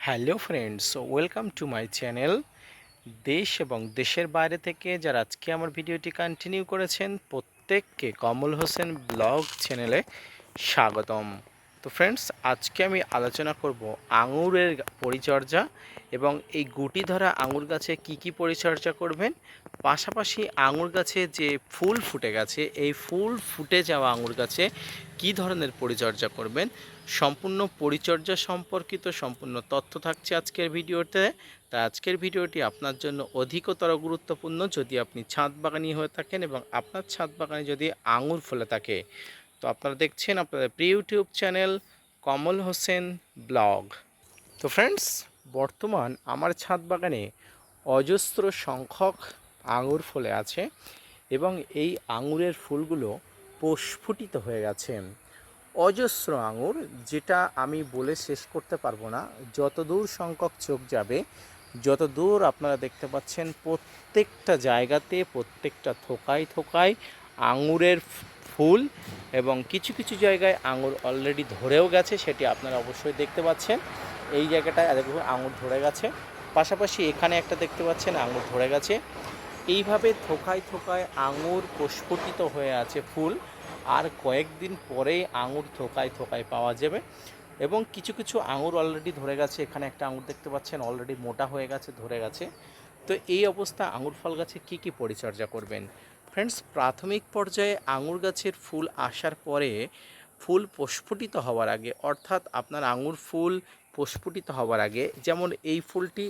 Hello friends welcome to my channel দেশ এবং দেশের বাইরে থেকে যারা আজকে আমার ভিডিওটি কন্টিনিউ করেছেন, প্রত্যেককে কমল হোসেন ব্লগ চ্যানেলে স্বাগতম। তো ফ্রেন্ডস, আজকে আমি আলোচনা করব আঙুরের পরিচর্যা এবং এই গুটি ধরা আঙুর গাছে কি কি পরিচর্যা করবেন। পাশাপাশি আঙুর গাছে যে ফুল ফুটে গেছে, এই ফুল ফুটে যাওয়া আঙুর গাছে কি ধরনের পরিচর্যা করবেন সম্পূর্ণ পরিচর্যা সম্পর্কিত সম্পূর্ণ তথ্য থাকছে আজকের ভিডিওতে। তা আজকের ভিডিওটি আপনার জন্য অধিকতর গুরুত্বপূর্ণ যদি আপনি ছাদ বাগানি হয়ে থাকেন এবং আপনার ছাদ বাগানে যদি আঙুর ফলে থাকে। তো আপনারা দেখছেন আপনাদের প্রিয় YouTube channel Kamal Hossain blog. তো ফ্রেন্ডস বর্তমান আমার ছাদ বাগানে অজস্র সংখ্যক আঙুর ফলে আছে এবং এই আঙুরের ফুলগুলো প্রস্ফুটিত হয়ে গেছে। অজস্র আঙুর, যেটা আমি বলে শেষ করতে পারব না। যত দূর সংখ্যক চোখ যাবে যত দূর আপনারা দেখতে পাচ্ছেন, প্রত্যেকটা জায়গাতে, প্রত্যেকটা থোকায় থোকায় আঙুরের ফুল এবং কিছু কিছু জায়গায় আঙুর অলরেডি ধরেও গেছে, সেটি আপনারা অবশ্যই দেখতে পাচ্ছেন। এই জায়গাটায় দেখুন, আঙুর ধরে গেছে। পাশাপাশি এখানে একটা দেখতে পাচ্ছেন, আঙুর ধরে গেছে। এইভাবে থোকায় থোকায় আঙুর প্রস্ফুটিত হয়ে আছে ফুল। আর কয়েকদিন পরেই আঙুর থোকায় থোকায় পাওয়া যাবে এবং কিছু কিছু আঙুর অলরেডি ধরে গেছে। এখানে একটা আঙুর দেখতে পাচ্ছেন অলরেডি মোটা হয়ে গেছে, ধরে গেছে। তো এই অবস্থা আঙুর ফল গাছে কী কী পরিচর্যা করবেন? ফ্রেন্ডস প্রাথমিক পর্যায়ে আঙুর গাছের ফুল আসার পরে ফুল প্রস্ফুটিত হওয়ার আগে, অর্থাৎ আপনার আঙুর ফুল প্রস্ফুটিত হওয়ার আগে, যেমন এই ফুলটি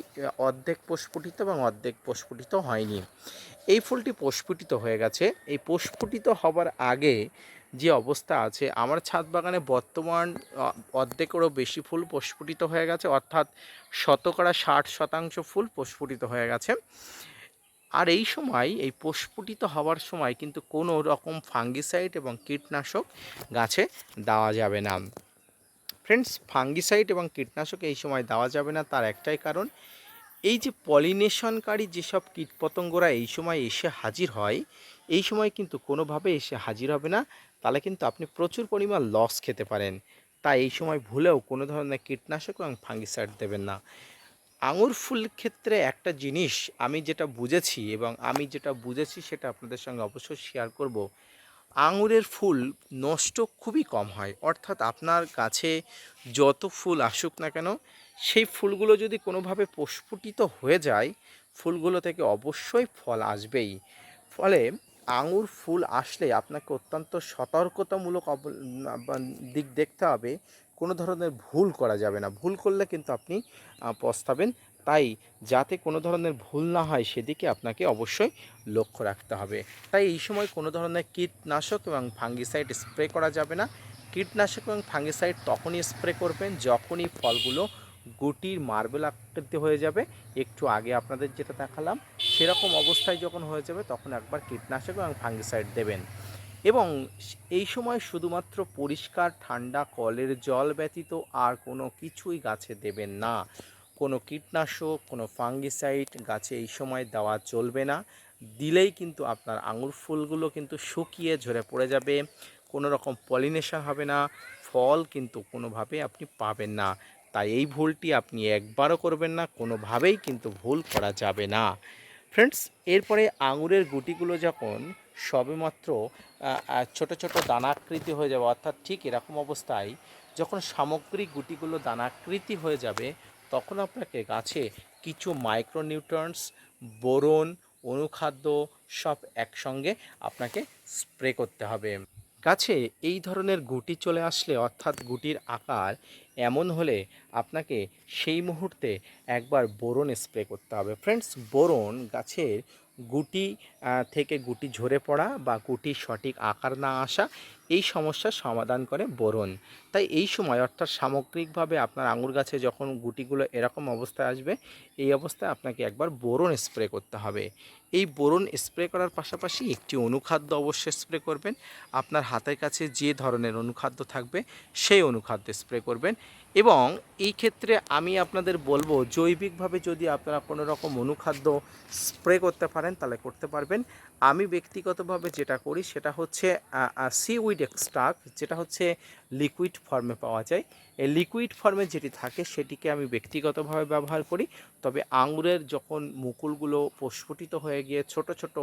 অর্ধেক প্রস্ফুটিত এবং অর্ধেক প্রস্ফুটিত হয়নি। এই ফুলটি প্রস্ফুটিত হয়ে গেছে। এই প্রস্ফুটিত হবার আগে যে অবস্থা আছে, আমার ছাদ বাগানে বর্তমান অর্ধেকেরও বেশি ফুল প্রস্ফুটিত হয়ে গেছে, অর্থাৎ শতকরা ষাট শতাংশ ফুল প্রস্ফুটিত হয়ে গেছে। আর এই সময়, এই প্রস্ফুটিত হওয়ার সময় কিন্তু কোনো রকম ফাঙ্গিসাইড এবং কীটনাশক গাছে দেওয়া যাবে না। ফ্রেন্ডস ফাঙ্গিসাইড এবং কীটনাশক এই সময় দেওয়া যাবে না, তার একটাই কারণ, এই যে পলিনেশনকারী যেসব কীটপতঙ্গরা এই সময় এসে হাজির হয়, এই সময় কিন্তু কোনোভাবে এসে হাজির হবে না, তাহলে কিন্তু আপনি প্রচুর পরিমাণ লস খেতে পারেন। তাই এই সময় ভুলেও কোনো ধরনের কীটনাশক এবং ফাঙ্গিসাইড দেবেন না। আঙুর ফুল ক্ষেত্রে একটা জিনিস আমি যেটা বুঝেছি এবং আমি যেটা বুঝেছি সেটা আপনাদের সঙ্গে অবশ্যই শেয়ার করব। আঙুরের ফুল নষ্ট খুবই কম হয়। অর্থাৎ আপনার গাছে যত ফুল আসুক না কেন, সেই ফুলগুলো যদি কোনোভাবে প্রস্ফুটিত হয়ে যায়, ফুলগুলো থেকে অবশ্যই ফল আসবেই। ফলে আঙুর ফুল আসলে আপনাকে অত্যন্ত সতর্কতামূলক দিক দেখতে হবে। কোনো ধরনের ভুল করা যাবে না। ভুল করলে কিন্তু আপনি পস্তাবেন। তাই যাতে কোনো ধরনের ভুল না হয় সেদিকে আপনাকে অবশ্যই লক্ষ্য রাখতে হবে। তাই এই সময় কোনো ধরনের কীটনাশক এবং ফাঙ্গিসাইড স্প্রে করা যাবে না। কীটনাশক এবং ফাঙ্গিসাইড তখনই স্প্রে করবেন যখনই ফলগুলো গুটির মার্বেল আকৃতি হয়ে যাবে। একটু আগে আপনাদের যেটা দেখালাম, সেরকম অবস্থায় যখন হয়ে যাবে তখন একবার কীটনাশক এবং ফাঙ্গিসাইড দেবেন। এবং এই সময় শুধুমাত্র পরিষ্কার, ঠান্ডা, কলের জল ব্যতীত আর কোনো কিছুই গাছে দেবেন না। কোনো কীটনাশক, কোনো ফাঙ্গিসাইড গাছে এই সময় দেওয়া চলবে না। দিলেই কিন্তু আপনার আঙুর ফুলগুলো কিন্তু শুকিয়ে ঝরে পড়ে যাবে। কোনো রকম পলিনেশন হবে না, ফল কিন্তু কোনোভাবে আপনি পাবেন না। তাই এই ভুলটি আপনি একবারও করবেন না, কোনোভাবেই কিন্তু ভুল করা যাবে না। ফ্রেন্ডস, এরপরে আঙুরের গুটিগুলো যখন সবেমাত্র ছোট ছোট দানাকৃতি হয়ে যাবে, অর্থাৎ ঠিক এরকম অবস্থায় যখন সামগ্রিক গুটিগুলো দানাকৃতি হয়ে যাবে তখন আপনাকে গাছে কিছু মাইক্রোনিউট্রন্স বোরন, অনুখাদ্য সব একসঙ্গে আপনাকে স্প্রে করতে হবে। গাছে এই ধরনের গুটি চলে আসলে অর্থাৎ গুটির আকার এমন হলে আপনাকে সেই মুহূর্তে একবার বোরন স্প্রে করতে হবে। ফ্রেন্ডস বোরন গাছের গুটি থেকে গুটি ঝরে পড়া বা গুটির সঠিক আকার না আসা, এই সমস্যার সমাধান করে বোরন। তাই এই সময় অর্থাৎ সামগ্রিকভাবে আপনার আঙুর গাছে যখন গুটিগুলো এরকম অবস্থায় আসবে, এই অবস্থায় আপনাকে একবার বোরন স্প্রে করতে হবে। এই বোরন স্প্রে করার পাশাপাশি একটি অনুখাদ্য অবশ্যই স্প্রে করবেন। আপনার হাতের কাছে যে ধরনের অনুখাদ্য থাকবে, সেই অনুখাদ্য স্প্রে করবেন। এবং এই ক্ষেত্রে আমি আপনাদের বলব, জৈবিকভাবে যদি আপনারা কোনো রকম অনুখাদ্য স্প্রে করতে পারেন, তাহলে করতে পারবেন। আমি ব্যক্তিগতভাবে যেটা করি, সেটা হচ্ছে সি সিউইড এক্সট্রাক্ট যেটা হচ্ছে লিকুইড ফর্মে পাওয়া যায়। এই লিকুইড ফর্মে যেটি থাকে, সেটিকে আমি ব্যক্তিগতভাবে ব্যবহার করি। তবে আঙুরের যখন মুকুলগুলো প্রস্ফুটিত হয়ে গিয়ে ছোট ছোট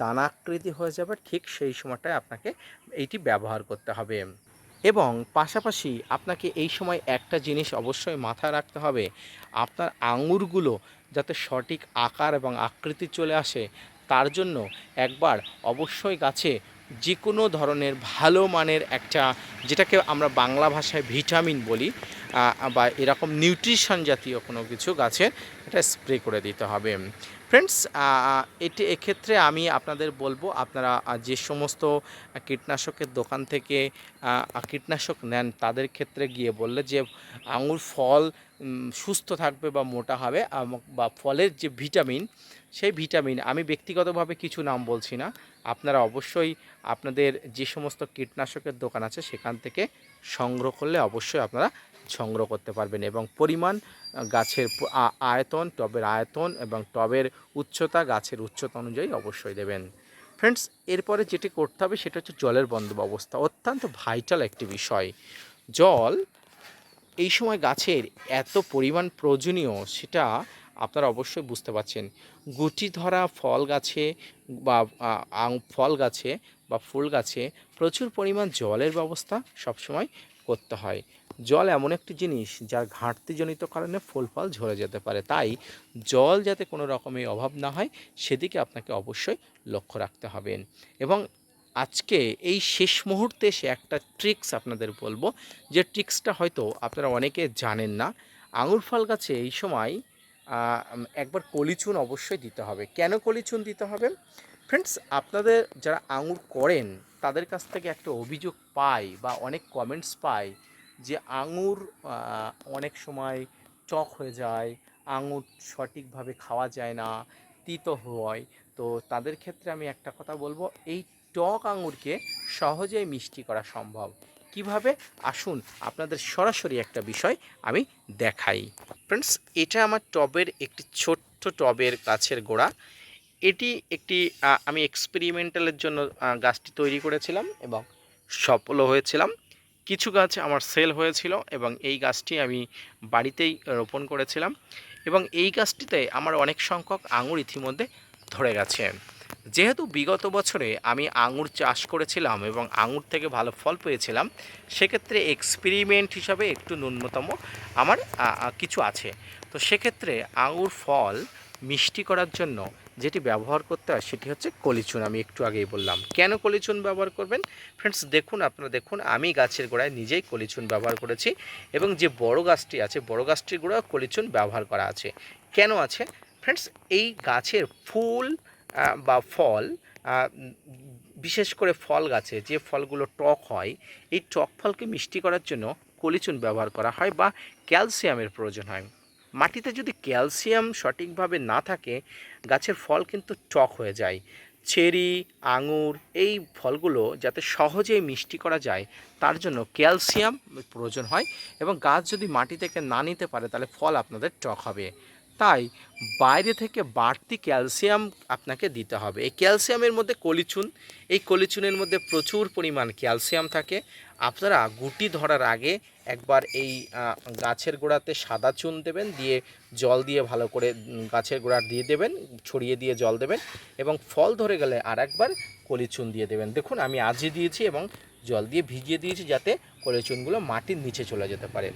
দানাকৃতি হয়ে যাবে, ঠিক সেই সময়টায় আপনাকে এইটি ব্যবহার করতে হবে। এবং পাশাপাশি আপনাকে এই সময় একটা জিনিস অবশ্যই মাথায় রাখতে হবে, আপনার আঙুরগুলো যাতে সঠিক আকার এবং আকৃতি চলে আসে, তার জন্য একবার অবশ্যই গাছে যে কোনো ধরনের ভালো মানের একটা, যেটাকে আমরা বাংলা ভাষায় ভিটামিন বলি বা এরকম নিউট্রিশন জাতীয় কোনো কিছু গাছে এটা স্প্রে করে দিতে হবে। ফ্রেন্ডস এটি এক্ষেত্রে আমি আপনাদের বলব, আপনারা যে সমস্ত কীটনাশকের দোকান থেকে কীটনাশক নেন, তাদের ক্ষেত্রে গিয়ে বললে যে আঙুর ফল সুস্থ থাকবে বা মোটা হবে বা ফলের যে ভিটামিন, সেই ভিটামিন, আমি ব্যক্তিগতভাবে কিছু নাম বলছি না। আপনারা অবশ্যই আপনাদের যে সমস্ত কীটনাশকের দোকান আছে, সেখান থেকে সংগ্রহ করলে অবশ্যই আপনারা সংগ্রহ করতে পারবেন। এবং পরিমাণ গাছের আয়তন, টবের আয়তন এবং টবের উচ্চতা, গাছের উচ্চতা অনুযায়ী অবশ্যই দেবেন। ফ্রেন্ডস, এরপরে যেটি করতে হবে, সেটা হচ্ছে জলের বন্দোবস্ত অত্যন্ত ভাইটাল একটি বিষয়। জল এই সময় গাছের এত পরিমাণ প্রয়োজনীয় সেটা আপনারা অবশ্যই বুঝতে পারছেন। গুটি ধরা ফল গাছে বা ফল গাছে বা ফুল গাছে প্রচুর পরিমাণ জলের ব্যবস্থা সবসময় করতে হয়। জল এমন একটি জিনিস যার ঘাটতিজনিত কারণে ফুল ফল ঝরে যেতে পারে। তাই জল যাতে কোনো রকমের অভাব না হয় সেদিকে আপনাকে অবশ্যই লক্ষ্য রাখতে হবে। এবং আজকে এই শেষ মুহূর্তে এসে একটা ট্রিক্স আপনাদের বলব। যে ট্রিক্সটা হয়তো আপনারা অনেকে জানেন না। আঙুর ফল গাছে এই সময় একবার কলিচুন অবশ্যই দিতে হবে। কেন কলিচুন দিতে হবে? ফ্রেন্ডস আপনাদের যারা আঙুর করেন, তাদের কাছ থেকে একটা অভিযোগ পাই বা অনেক কমেন্টস পাই যে আঙুর অনেক সময় চক হয়ে যায়, আঙুর সঠিকভাবে খাওয়া যায় না, তিতো হয়। তো তাদের ক্ষেত্রে আমি একটা কথা বলব, এই টক আঙুরকে সহজেই মিষ্টি করা সম্ভব। কীভাবে? আসুন আপনাদের সরাসরি একটা বিষয় আমি দেখাই। ফ্রেন্ডস এটা আমার টবের একটি ছোট্ট টবের গাছের গোড়া। এটি একটি আমি এক্সপেরিমেন্টালের জন্য গাছটি তৈরি করেছিলাম এবং সফলও হয়েছিলাম। কিছু গাছ আমার সেল হয়েছিল এবং এই গাছটি আমি বাড়িতেই রোপণ করেছিলাম এবং এই গাছটিতে আমার অনেক সংখ্যক আঙুর ইতিমধ্যে ধরে গেছে। যেহেতু বিগত বছরে আমি আঙুর চাষ করেছিলাম এবং আঙুর থেকে ভালো ফল পেয়েছিলাম, সেক্ষেত্রে এক্সপেরিমেন্ট হিসাবে একটু ন্যূনতম আমার কিছু আছে। তো সেক্ষেত্রে আঙুর ফল মিষ্টি করার জন্য যেটি ব্যবহার করতে হয় সেটি হচ্ছে কলিচুন, আমি একটু আগেই বললাম। কেন কলিচুন ব্যবহার করবেন? ফ্রেন্ডস দেখুন আপনারা, দেখুন, আমি গাছের গোড়ায় নিজেই কলিচুন ব্যবহার করেছি এবং যে বড় গাছটি আছে, বড় গাছটির গোড়ায় কলিচুন ব্যবহার করা আছে। কেন আছে? ফ্রেন্ডস এই গাছের ফুল বা ফল বিশেষ করে ফল গাছে যে ফলগুলো টক হয়, এই টক ফলকে মিষ্টি করার জন্য কলিচুন ব্যবহার করা হয় বা ক্যালসিয়ামের প্রয়োজন হয়। মাটিতে যদি ক্যালসিয়াম সঠিকভাবে না থাকে, গাছের ফল কিন্তু টক হয়ে যায়। চেরি, আঙুর এই ফলগুলো যাতে সহজেই মিষ্টি করা যায়, তার জন্য ক্যালসিয়াম প্রয়োজন হয় এবং গাছ যদি মাটি থেকে না নিতে পারে, তাহলে ফল আপনাদের টক হবে। তাই বাইরে থেকে বাড়তি ক্যালসিয়াম আপনাকে দিতে হবে। এই ক্যালসিয়ামের মধ্যে কলিচুন, এই কলিচুনের মধ্যে প্রচুর পরিমাণ ক্যালসিয়াম থাকে। আপনারা গুটি ধরার আগে একবার এই গাছের গোড়াতে সাদা চুন দেবেন, দিয়ে জল দিয়ে ভালো করে গাছের গোড়া দিয়ে দেবেন, ছড়িয়ে দিয়ে জল দেবেন এবং ফল ধরে গেলে আর একবার কলিচুন দিয়ে দেবেন। দেখুন, আমি আজই দিয়েছি এবং জল দিয়ে ভিজিয়ে দিয়েছি যাতে কলিচুনগুলো মাটির নিচে চলে যেতে পারে।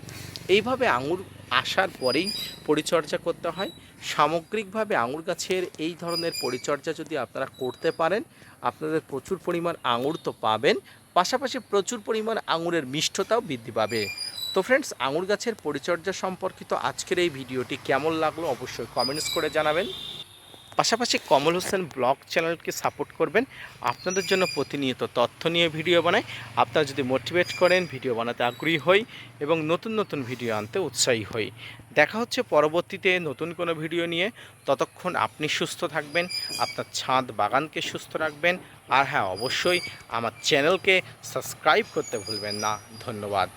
এইভাবে আঙুর আসার পরেই পরিচর্যা করতে হয়। সামগ্রিকভাবে আঙুর গাছের এই ধরনের পরিচর্যা যদি আপনারা করতে পারেন, আপনাদের প্রচুর পরিমাণ আঙুর তো পাবেন, পাশাপাশি প্রচুর পরিমাণ আঙুরের মিষ্টতাও বৃদ্ধি পাবে। তো ফ্রেন্ডস আঙুর গাছের পরিচর্যা সম্পর্কিত আজকের এই ভিডিওটি কেমন লাগল অবশ্যই কমেন্টস করে জানাবেন। পাশাপাশি কমল হোসেন ব্লগ চ্যানেলকে সাপোর্ট করবেন। আপনাদের জন্য প্রতিনিয়ত তথ্য নিয়ে ভিডিও বানাই। আপনারা যদি মোটিভেট করেন, ভিডিও বানাতে আগ্রহী হই এবং নতুন নতুন ভিডিও আনতে উৎসাহী হই। দেখা হচ্ছে পরবর্তীতে নতুন কোনো ভিডিও নিয়ে। ততক্ষণ আপনি সুস্থ থাকবেন, আপনার ছাদ বাগানকে সুস্থ রাখবেন আর হ্যাঁ অবশ্যই আমার চ্যানেলকে সাবস্ক্রাইব করতে ভুলবেন না। ধন্যবাদ।